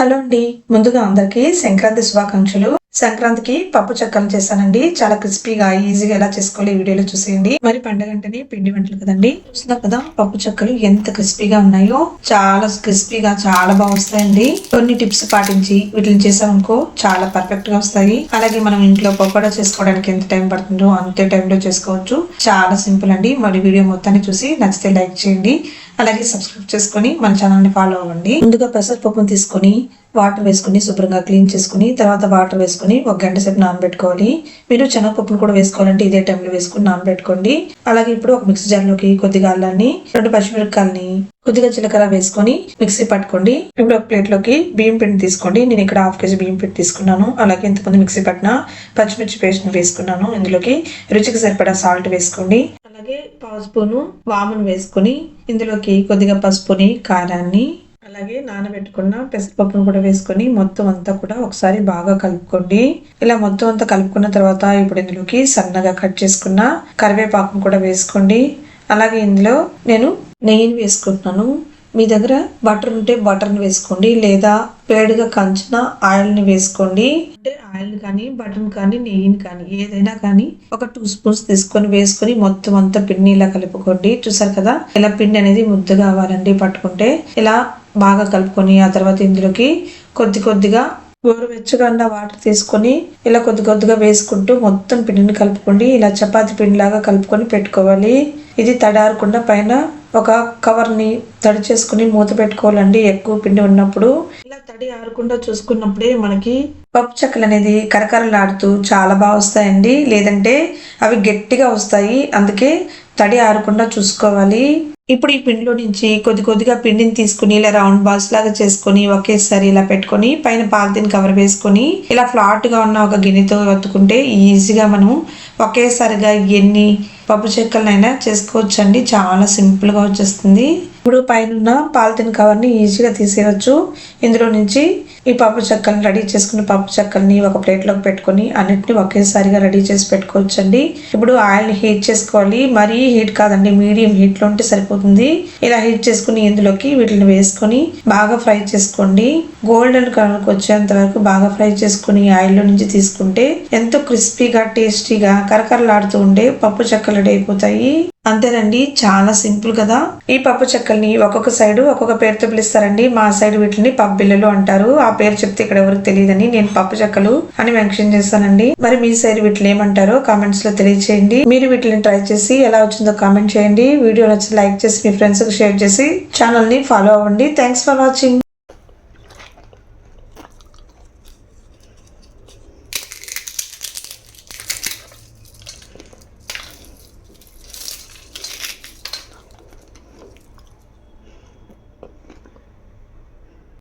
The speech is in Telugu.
హలో అండి. ముందుగా అందరికీ సంక్రాంతి శుభాకాంక్షలు. సంక్రాంతికి పప్పు చెక్కలు చేశానండి. చాలా క్రిస్పీగా ఈజీగా ఎలా చేసుకోవాలి ఈ వీడియోలో చూసేయండి. మరి పండగ అంటేనే పిండి వంటలు కదండి. చూస్తున్నారు కదా పప్పు చెక్కలు ఎంత క్రిస్పీగా ఉన్నాయో. చాలా క్రిస్పీగా చాలా బాగా వస్తాయండి. కొన్ని టిప్స్ పాటించి వీటిని చేసామనుకో చాలా పర్ఫెక్ట్గా వస్తాయి. అలాగే మనం ఇంట్లో పకోడా చేసుకోవడానికి ఎంత టైం పడుతుందో అంతే టైంలో చేసుకోవచ్చు. చాలా సింపుల్ అండి. మరి వీడియో మొత్తాన్ని చూసి నచ్చితే లైక్ చేయండి. అలాగే సబ్స్క్రైబ్ చేసుకొని మన ఛానల్ని ఫాలో అవ్వండి. ముందుగా పెసరపప్పును తీసుకొని వాటర్ వేసుకుని శుభ్రంగా క్లీన్ చేసుకుని తర్వాత వాటర్ వేసుకుని ఒక గంట సేపు నానబెట్టుకోవాలి. మీరు శనగపప్పును కూడా వేసుకోవాలంటే ఇదే టైంలో వేసుకుని నానబెట్టుకోండి. అలాగే ఇప్పుడు ఒక మిక్సీ జార్లోకి కొద్దిగా అల్లాన్ని రెండు పచ్చిమిరపకాయలని కొద్దిగా జీలకర్ర వేసుకొని మిక్సీ పట్టుకోండి. ఇప్పుడు ఒక ప్లేట్లోకి బియ్యం పిండి తీసుకోండి. నేను ఇక్కడ హాఫ్ కేజీ బియ్యం పిండి తీసుకున్నాను. అలాగే ఇంతకుముందు మిక్సీ పట్టిన పచ్చిమిర్చి పేస్ట్ వేసుకున్నాను. ఇందులోకి రుచికి సరిపడా సాల్ట్ వేసుకోండి. అలాగే పావు స్పూను వామును వేసుకొని ఇందులోకి కొద్దిగా పసుపుని కారాన్ని అలాగే నానబెట్టుకున్న పెసరపప్పును కూడా వేసుకొని మొత్తం అంతా కూడా ఒకసారి బాగా కలుపుకోండి. ఇలా మొత్తం అంతా కలుపుకున్న తర్వాత ఇప్పుడు ఇందులోకి సన్నగా కట్ చేసుకున్న కరివేపాకును కూడా వేసుకోండి. అలాగే ఇందులో నేను నెయ్యిని వేసుకుంటున్నాను. మీ దగ్గర బటర్ ఉంటే బటర్ని వేసుకోండి లేదా వేడిగా కంచిన ఆయిల్ని వేసుకోండి. అంటే ఆయిల్ కానీ బటర్ కానీ నెయ్యిని కానీ ఏదైనా కానీ ఒక టూ స్పూన్స్ తీసుకొని వేసుకొని మొత్తం అంతా పిండి ఇలా కలుపుకోండి. చూసారు కదా? ఇలా పిండి అనేది ముద్దుగా అవ్వాలండి పట్టుకుంటే. ఇలా బాగా కలుపుకొని ఆ తర్వాత ఇందులోకి కొద్ది కొద్దిగా గోరువెచ్చగా ఉన్న వాటర్ తీసుకొని ఇలా కొద్ది కొద్దిగా వేసుకుంటూ మొత్తం పిండిని కలుపుకోండి. ఇలా చపాతి పిండిలాగా కలుపుకొని పెట్టుకోవాలి. ఇది తడారకుండా పైన ఒక కవర్ని తడి చేసుకుని మూత పెట్టుకోవాలండి ఎక్కువ పిండి ఉన్నప్పుడు. ఇలా తడి ఆరకుండా చూసుకున్నప్పుడే మనకి పప్పు చెక్కలు అనేది కరకరలాడుతూ చాలా బాగా వస్తాయండి. లేదంటే అవి గట్టిగా వస్తాయి. అందుకే తడి ఆరకుండా చూసుకోవాలి. ఇప్పుడు ఈ పిండిలో నుంచి కొద్ది కొద్దిగా పిండిని తీసుకుని ఇలా రౌండ్ బాల్స్ లాగా చేసుకొని ఒకేసారి ఇలా పెట్టుకొని పైన పాలిథిన్ కవర్ వేసుకొని ఇలా ఫ్లాట్గా ఉన్న ఒక గిన్నెతో వత్తుకుంటే ఈజీగా మనం ఒకేసారిగా ఎన్ని పప్పు చెక్కలనైనా చేసుకోవచ్చండి. చాలా సింపుల్గా వచ్చేస్తుంది. ఇప్పుడు పైన పాలిథిన్ కవర్ని ఈజీగా తీసేయవచ్చు. ఇందులో నుంచి ఈ పప్పు చెక్కల్ని రెడీ చేసుకున్న పప్పు చెక్కల్ని ఒక ప్లేట్లోకి పెట్టుకొని అన్నిటిని ఒకేసారిగా రెడీ చేసి పెట్టుకోవచ్చండి. ఇప్పుడు ఆయిల్ హీట్ చేసుకోవాలి. మరీ హీట్ కాదండి మీడియం హీట్లో ఉంటే సరిపోతుంది. ఇలా హీట్ చేసుకుని ఇందులోకి వీటిని వేసుకొని బాగా ఫ్రై చేసుకోండి. గోల్డెన్ కలర్ వచ్చేంత వరకు బాగా ఫ్రై చేసుకుని ఆయిల్లో నుంచి తీసుకుంటే ఎంతో క్రిస్పీగా టేస్టీగా కరకరలాడుతూ ఉండే పప్పు చెక్కలు రెడీ అయిపోతాయి. అంతేనండి చాలా సింపుల్ కదా. ఈ పప్పు చెక్కల్ని ఒక్కొక్క సైడ్ ఒక్కొక్క పేరుతో పిలుస్తారండి. మా సైడ్ వీటిని పప్పు బిల్లలు అంటారు. ఆ పేరు చెప్తే ఇక్కడ ఎవరికి తెలియదని నేను పప్పు చెక్కలు అని మెన్షన్ చేస్తానండి మరి మీ సైడ్ వీటిని ఏమంటారో కామెంట్స్లో తెలియచేయండి. మీరు వీటిని ట్రై చేసి ఎలా వచ్చిందో కామెంట్ చేయండి. వీడియో నచ్చి లైక్ చేసి మీ ఫ్రెండ్స్కి షేర్ చేసి ఛానల్ని ఫాలో అవ్వండి. Thanks for watching